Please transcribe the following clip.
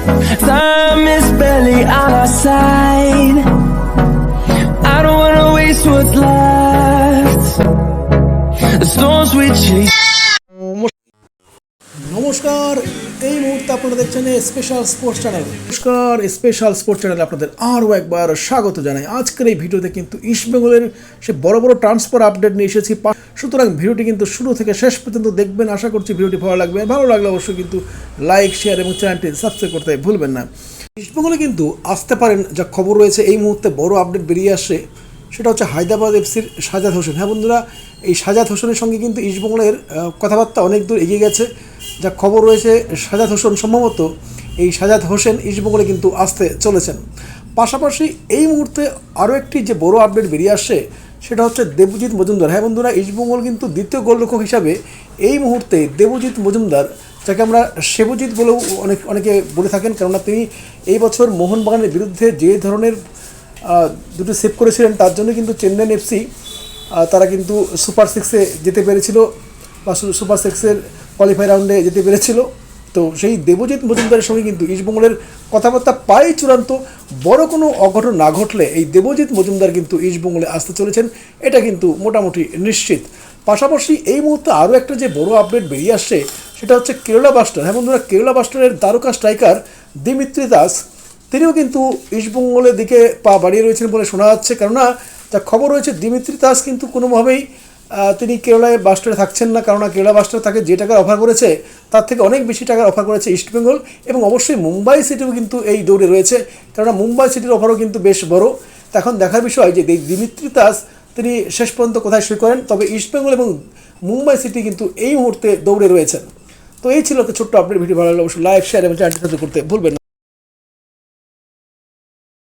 Time is barely on our side. I don't wanna waste what's left. The storms we chase. নমস্কার এই মুহূর্তে আপনারা দেখছেন special sports channel নমস্কার special sports চ্যানেলে আপনাদের আরও একবার স্বাগত জানাই। আজকের এই ভিডিওতে কিন্তু ইস্টবেঙ্গলের সে বড় বড় ট্রান্সফার আপডেট নিয়ে এসেছি। সুতরাং ভিডিওটি কিন্তু শুরু থেকে শেষ পর্যন্ত দেখবেন। আশা করছি ভিডিওটি ভালো লাগবে। ভালো লাগলে অবশ্যই কিন্তু লাইক শেয়ার এবং চ্যানেলটি সাবস্ক্রাইব করতে ভুলবেন না। ইস্টবেঙ্গলে কিন্তু আসতে পারেন, যা খবর রয়েছে, এই মুহূর্তে বড় আপডেট বেরিয়ে আসছে সেটা হচ্ছে হায়দ্রাবাদ এফসির সাজাদ হোসেন। হ্যাঁ বন্ধুরা, এই সাজাদ হোসেনের সঙ্গে কিন্তু ইস্টবেঙ্গলের কথাবার্তা অনেক দূর এগিয়ে গেছে। যা খবর রয়েছে, সাজাদ হোসেন সম্ভবত এই সাজাদ হোসেন ইস্টবেঙ্গলে কিন্তু আসতে চলেছেন। পাশাপাশি এই মুহূর্তে আরও একটি যে বড় আপডেট বেরিয়ে আসছে, সেটা হচ্ছে দেবজিৎ মজুমদার। হ্যাঁ বন্ধুরা ইস্টবেঙ্গল কিন্তু দ্বিতীয় গোলরক্ষক হিসাবে এই মুহূর্তে দেবজিৎ মজুমদার, যাকে আমরা সেবজিৎ বলেও অনেক, অনেকে বলে থাকেন, কেননা তিনি এই বছর মোহনবাগানের বিরুদ্ধে যে ধরনের দুটো সেভ করেছিলেন, তার জন্য কিন্তু চেন্নাইন এফসি তারা কিন্তু সুপার সিক্সে যেতে পেরেছিল, বা সুপার সিক্সের কোয়ালিফাই রাউন্ডে যেতে পেরেছিল। তো সেই দেবজিৎ মজুমদারের সঙ্গে কিন্তু ইস্টবেঙ্গলের কথাবার্তা প্রায় চূড়ান্ত। বড় কোনো অঘটন না ঘটলে এই দেবজিৎ মজুমদার কিন্তু ইস্টবেঙ্গলে আসতে চলেছেন। এটা কিন্তু মোটামুটি নিশ্চিত। পাশাপাশি এই মুহূর্তে আরও একটা যে বড় আপডেট বেরিয়ে আসছে, সেটা হচ্ছে কেরলা বাস্টার হ্যাঁ বন্ধুরা, কেরলা বাস্টারের দ্বারকা স্ট্রাইকার দিমিত্রি দাস। তিনিও কিন্তু ইস্টবেঙ্গলের দিকে পা বাড়িয়ে রয়েছেন বলে শোনা যাচ্ছে। কেননা, যা খবর রয়েছে, দিমিত্রি দাস কিন্তু কোনোভাবেই তিনি কেরলায় বাস্টারে থাকছেন না, কেননা কেরলা বাস্টার তাকে যে টাকার অফার করেছে, তার থেকে অনেক বেশি টাকার অফার করেছে ইস্টবেঙ্গল এবং অবশ্যই মুম্বাই সিটিও কিন্তু এই দৌড়ে রয়েছে। কেননা মুম্বাই সিটির অফারও কিন্তু বেশ বড়। এখন দেখার বিষয় যে দিমিত্রি দাস, তিনি শেষ পর্যন্ত কোথায় সই করেন? তবে ইস্টবেঙ্গল এবং মুম্বাই সিটি কিন্তু এই মুহূর্তে দৌড়ে রয়েছেন। তো এই ছিল একটা ছোট্ট আপডেট ভিডিও ভালো লাগলে অবশ্যই লাইক শেয়ার এবং চ্যানেলটি করতে ভুলবেন না।